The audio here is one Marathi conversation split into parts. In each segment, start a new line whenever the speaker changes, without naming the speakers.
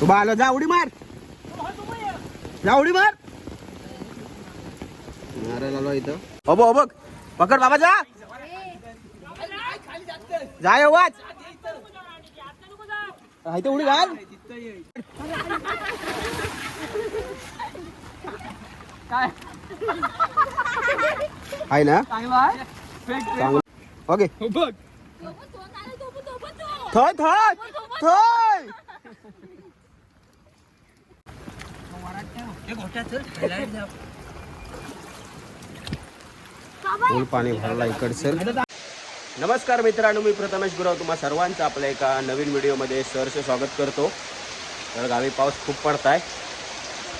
तू बा आलो जा उडी मार. जा उडी मार. मारायला आलो इथं. हो बघ, बघ. पकड बाबा जा. जाय वाच. इथे उडी घाल.
काय?
आहे ना?
आहे?
चांगलं. ओके.
बघ.
थोय थोय थोय फुल पाणी भरला इकडचं. नमस्कार मित्रांनो मी प्रथमेश गुराव तुम्हा सर्वांचं आपल्या एका नवीन व्हिडिओमध्ये सरचं स्वागत करतो. तर गावी पाऊस खूप पडताय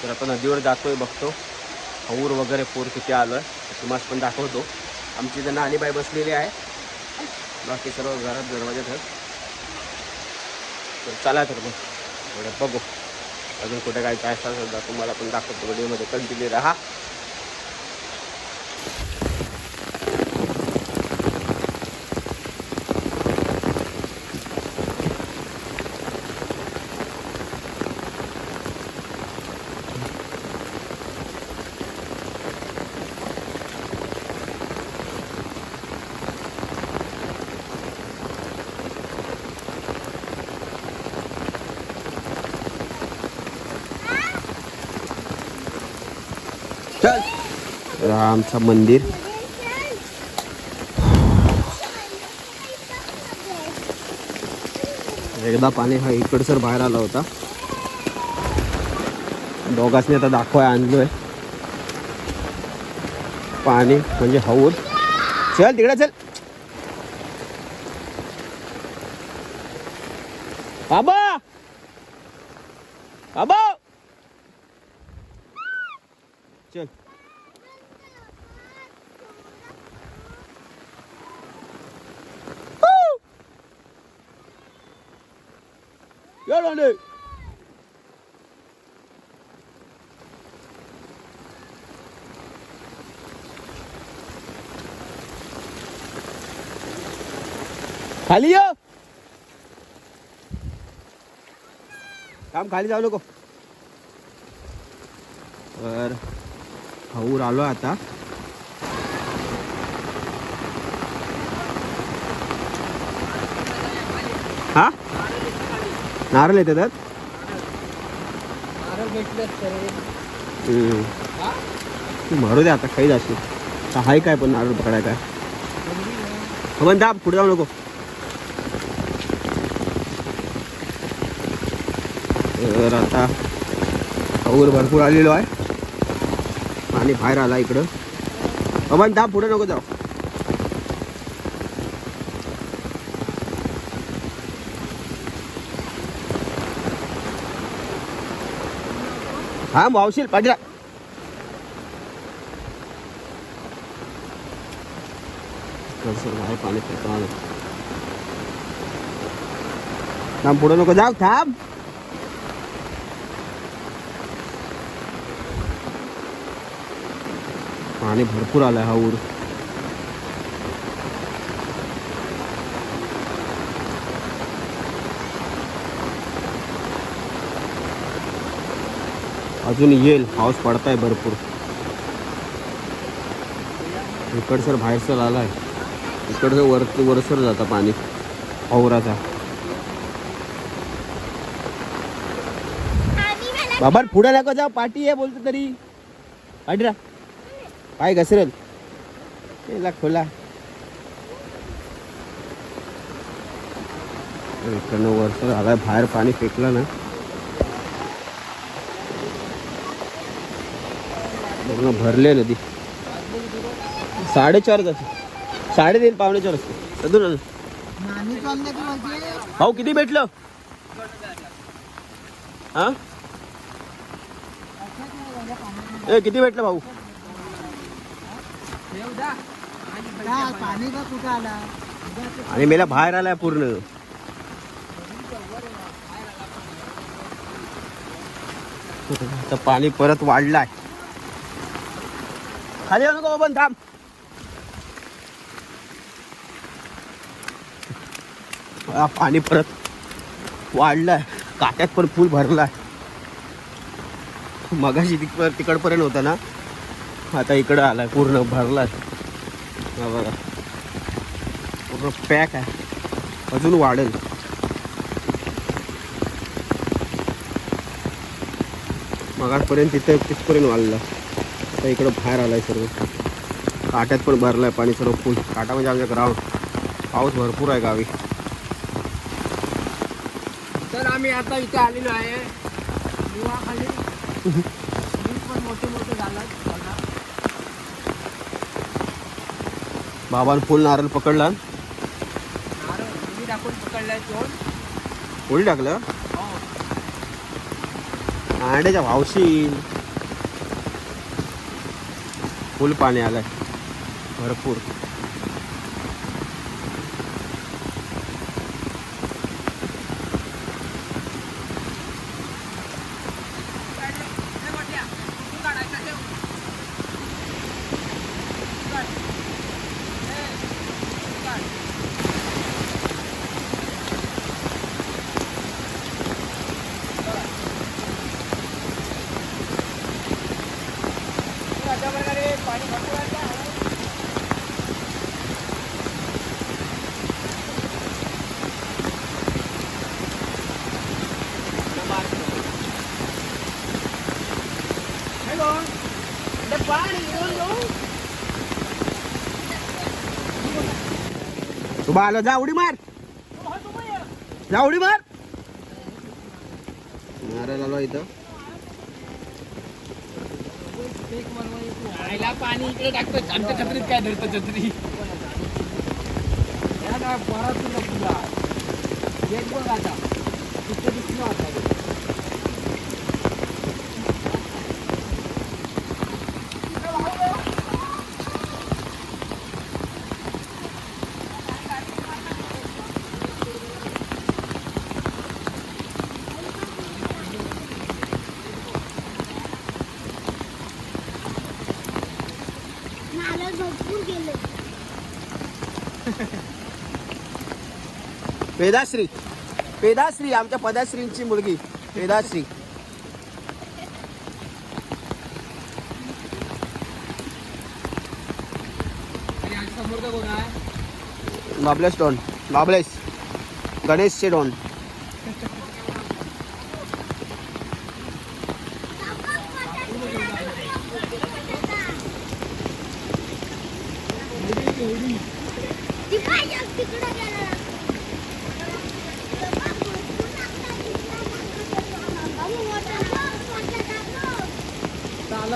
तर आता नदीवर जातोय बघतो. हौर वगैरे पूर किती आलं आहे तुम्हाला पण दाखवतो. आमची इथं नानीबाई बसलेली आहे. बाकी सर्व घरात दरवाजा तर चला तर मग बघू. अजून कुठे काय काय असेल तर तुम्हाला पण दाखवतो. व्हिडिओमध्ये कंटिन्यू राहा. चल आमचं मंदिर. एकदा पाणी हा इकडसर बाहेर आला होता. दोघांनी आता दाखवाय आणलोय. पाणी म्हणजे हौद. चल तिकडे चल बाबा बाबा चल Gel खाली ये. काम खाली जाऊ नको. तर हाऊर आलो आता. नारळ येते त्यात मारू दे आता काही जाशील आता हाय काय पण नारळ पकडाय काय? पण दाब पुढे जाऊ नको. तर आता हाऊर भरपूर आलेलो आहे. आणि बाहेर आला इकडं. अबन दाब पुढे नको जाऊ. हा मावशील पाठला पाणी थांब पुढे नको जाऊ थांब. पाणी भरपूर आलं हा ऊर. अजून येईल. पाऊस पडताय भरपूर. इकडसर बाहेरसर आलाय. इकडचं वर वरसर जातं पाणी. औराचा बाबा पुढे नको जाऊ. पाठी आहे बोलतो तरी. पाठीरा पाय घसरेल. केला खोला. इकडनं वरसर आलाय. बाहेर पाणी फेकलं ना. पूर्ण भरले नदी. साडेचार जाते. साडेतीन पावणे चार असते. अजून अजून. भाऊ किती भेटलं? हा? ए किती भेटलं भाऊ? आणि मेला बाहेर आलाय पूर्ण. तर पाणी परत वाढलाय. खाली येऊ नको पण थांब. पाणी परत वाढलंय. काट्यात पण फुल भरला मगाशी तिकड तिकडपर्यंत होता ना? आता इकडं आलाय पूर्ण भरलाय. बघा. पूर्ण पॅक आहे. अजून वाढेल. मगापर्यंत तिथे तिथपर्यंत वाढलं. आता इकडं बाहेर आलाय सर्व. काट्यात पण भरलाय पाणी सर्व फुल. काटा म्हणजे आमच्या ग्राउंड पाऊस भरपूर आहे गावी.
तर आम्ही आता इथे आलेलो आहे. निवाखाली वीज पण मोठे मोठे झालं बघा
बाबान फुल नारळ पकडला?
नारळ मी टाकून पकडलाय दोन.
फुल टाकलं?
हो.
अंड्याच्या भावशी फुल पाणी आलंय. भरपूर.
तू
बाला जा उडी मार. जा उडी मार. नारळ आलो इथं.
आईला पाणी इकडे टाकतो आमच्या छत्रीत काय धरतो छत्री? या ना परत तुला. एक बघ आता. तिथे दिसलो आता.
वेदाश्री. वेदाश्री आमच्या पदाश्रींची मुलगी. वेदाश्री. बाबलेस डॉन. बाबलेस गणेशचे डॉन.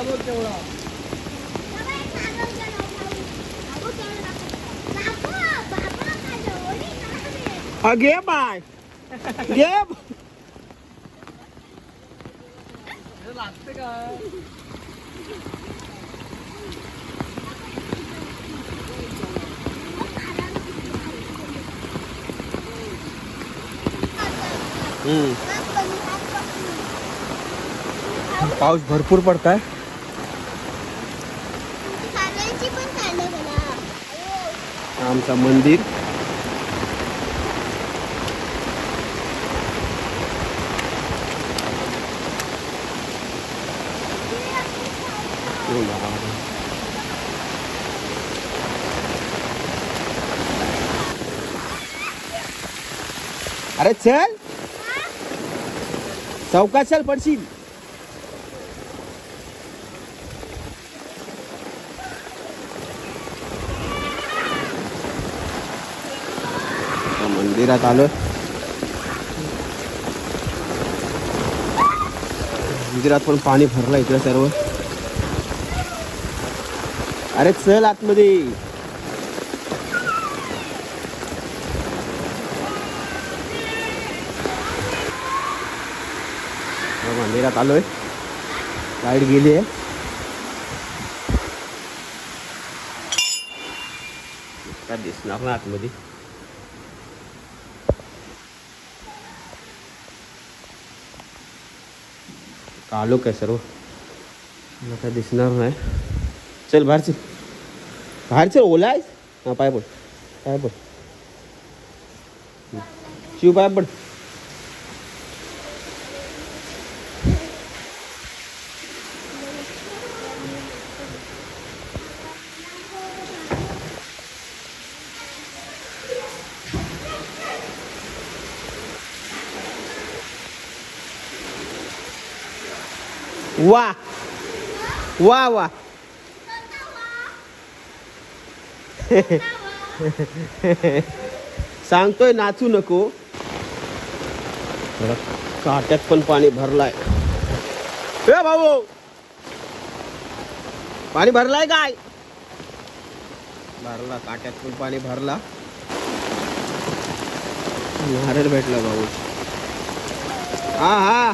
चाला तेवढा.
हा घे बाय. घे.
लागते का
पाऊस भरपूर पडताय
पण चाललं मला
आमचा मंदिर. अरे चल. चौकात चल पडशील आता मंदिरात आलो मंदिरात पण पाणी भरलं इकडे सर्व. अरे चल आतमध्ये. मंदिरात आलोय. लाइट गेली आहे. दिसणार ना आतमध्ये. आलो काय सर्व मला काय दिसणार नाही चल बाहेर चल। बाहेर चल ओला आहेस हा पाय पड पाय पड शिव पाय पड वा. वा वा. सांगतोय नाचू नको. काट्यात पण पाणी भरलाय. ए भाऊ. पाणी भरलाय काय? भरला काट्यात पण पाणी भरला. नारळ भेटला भाऊ. हा हा.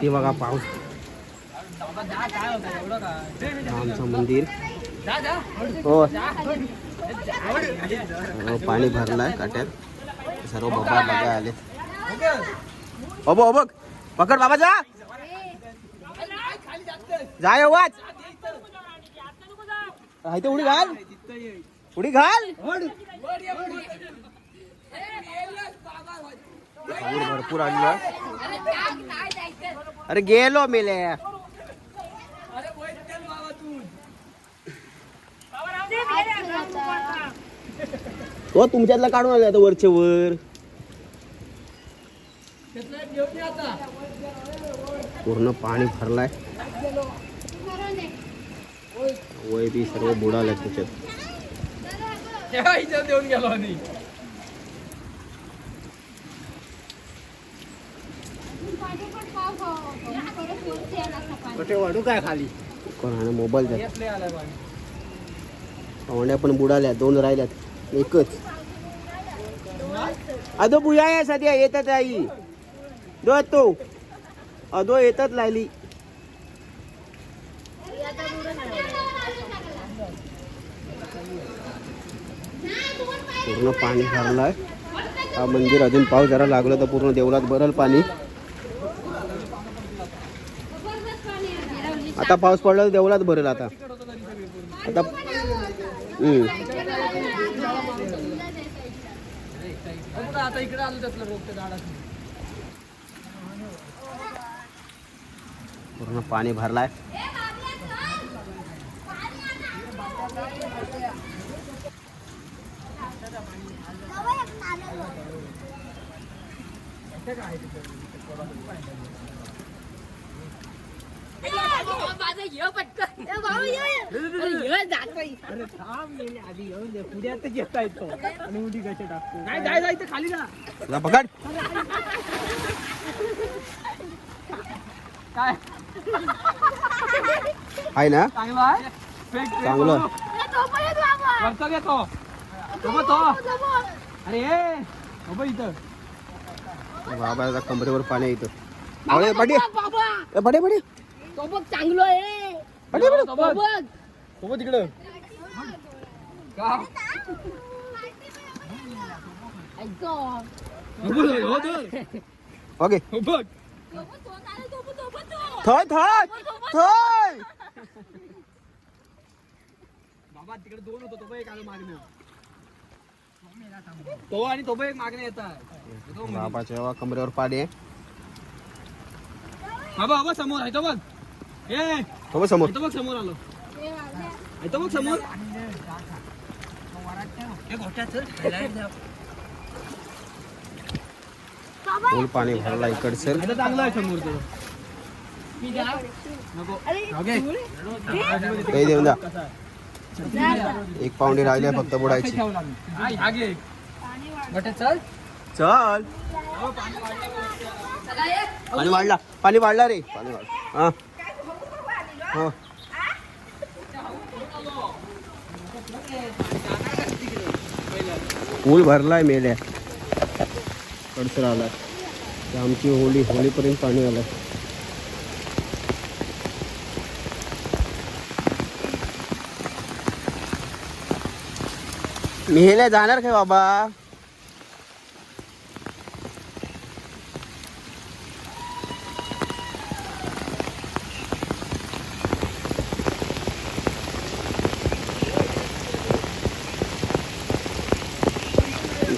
ते बघा पाऊस. आमचं मंदिर. हो. पाणी भरलाय काट्यात. सर्व बाबा बघा आले. हो अबो हो बघ पकड बाबा जा. जाय वाच. ते उडी घाल. उडी घाल. पाऊस भरपूर आलेलं अरे गेलो मेले हो तुमच्यातला काढून आला आता वरचे वर पूर्ण पाणी भरलाय. वय बी सर्व बुडाले त्याच्यात
देऊन गेलो आणि वाढू काय खाली?
मोबाईल द्या.
पण
बुडाल्या दोन राहिल्यात. एकच. अदो बुया या सध्या येतात आई. दो तो. अदो येतात लायली. पूर्ण पाणी भरलाय हा मंदिर अजून पाऊस जरा लागला तर पूर्ण देवळात भरल पाणी. आता पाऊस पडला तर देवळात भरेल आता. आता पूर्ण पाणी भरलाय.
अरे थांब आधी येऊन दे घेता येतो आणि उडी टाकतो नाही जाय जायचं खाली जा
तुला पकड
काय
आहे ना
चांगलं आहे
चांगलं.
घेतो सोबत हो अरे ए बाबा इथं
कमरेवर पाणी येतं अरे पाटी ए, पाटी
चांगलं आहे.
का
ऐकतो.
सोबत हो तर.
ओके. थय थय. थय.
बाबा तिकडे दोन होतो तो एक आलो मागणं तो आणि तो एक मागणे येतात
बाबाच्या जेव्हा कमरेवर पाणी आहे
बाबा बाबा समोर आहे तो बघ.
समोर.
इथं बघ समोर आलो. इथं बघ समोर. हे
फुल पाणी भरला इकडचं.
चांगलं आहे समोर
काही देऊन एक पाऊंडी राहिली फक्त बुडायची.
चल.
पाणी वाढला. पाणी वाढला रे. पाणी वाढ. हा. हो। पूल भरलाय मेल्या कडसर आलाय ते आमची होळी होळीपर्यंत पाणी आलं मेल्या जाणार काय बाबा।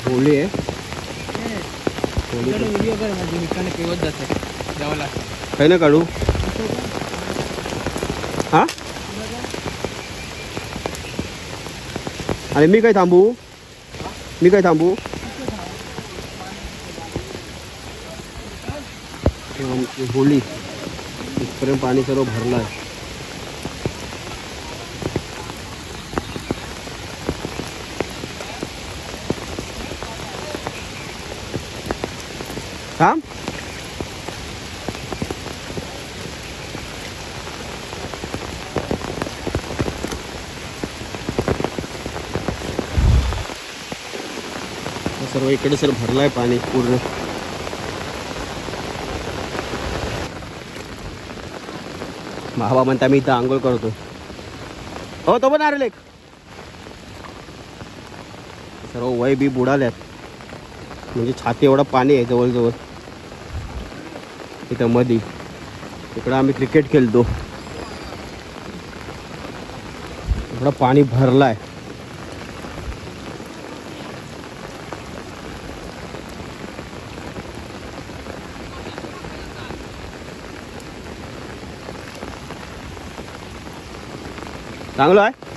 होळी आहे. होळी
व्हिडिओ कर माझी मित्राने केवत जाते. जावला
काही ना काढू. हा? आणि मी काय थांबू? मी काय थांबू? आमची होली. इथपर्यंत पाणी सर्व भरलं आहे. हे सर्व इकडे सर भरलाय पाणी पूर्ण. भावा म्हणता मी इथं आंघोळ करतो हो तो पण आरे लेख सर्व वय बी बुडाल्यात. म्हणजे छाती एवढं पाणी आहे जवळजवळ. इथं मधी. इकडं आम्ही क्रिकेट खेळतो. इकडं पाणी भरलाय. चांगलं आहे?